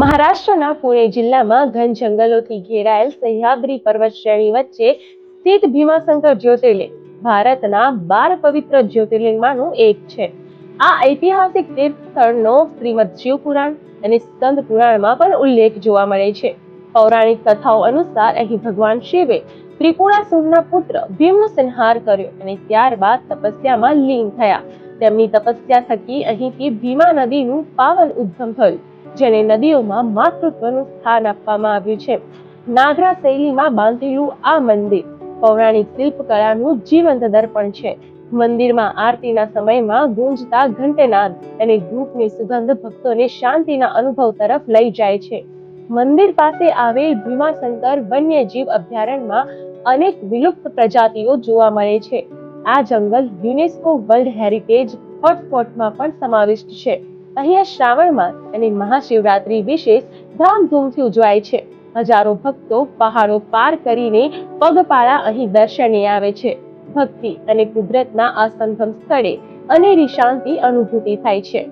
મહારાષ્ટ્રના પુણે જિલ્લામાં ઘન જંગલોથી ઘેરાયેલ સહ્યાદ્રી પર્વત શ્રેણી વચ્ચે સ્થિત ભીમાશંકર જ્યોતિર્લિંગ, ભારતના બાર પવિત્ર જ્યોતિર્લિંગમાંનું એક છે. આ ઐતિહાસિક તીર્થ સ્થળનો શ્રીમદ શિવપુરાણ અને સ્કંદ પુરાણમાં પણ ઉલ્લેખ જોવા મળે છે. પૌરાણિક કથાઓ અનુસાર અહીં ભગવાન શિવે ત્રિપુરાસુરના પુત્ર ભીમનો સંહાર કર્યો અને ત્યારબાદ તપસ્યામાં લીન થયા. તેમની તપસ્યા થકી અહીંથી ભીમા નદીનું પાવન ઉદ્ગમ થયું. જેને નદીઓમાં માતૃત્વનું સ્થાન આપવામાં આવ્યું છે. નાગરા શૈલીમાં બાંધેલું આ મંદિર પૌરાણિક શિલ્પકળાનું જીવંત દર્પણ છે. મંદિરમાં આરતીના સમયમાં ગુંજતા ઘંટનાદ અને ધૂપની સુગંધ ભક્તોને શાંતિના અનુભવ તરફ લઈ જાય છે. મંદિર પાસે આવેલ ભીમાશંકર વન્યજીવ અભયારણ્યમાં અનેક વિલુપ્ત પ્રજાતિઓ જોવા મળે છે. આ જંગલ યુનેસ્કો વર્લ્ડ હેરિટેજ હોટસ્પોટમાં પણ સમાવિષ્ટ છે. અહીંયા શ્રાવણમાં અને મહાશિવરાત્રી વિશેષ ધામધૂમથી ઉજવાય છે. હજારો ભક્તો પહાડો પાર કરીને પગપાળા અહીં દર્શને આવે છે. ભક્તિ અને કુદરતના આ સ્થળે અનેરી શાંતિ અનુભૂતિ થાય છે.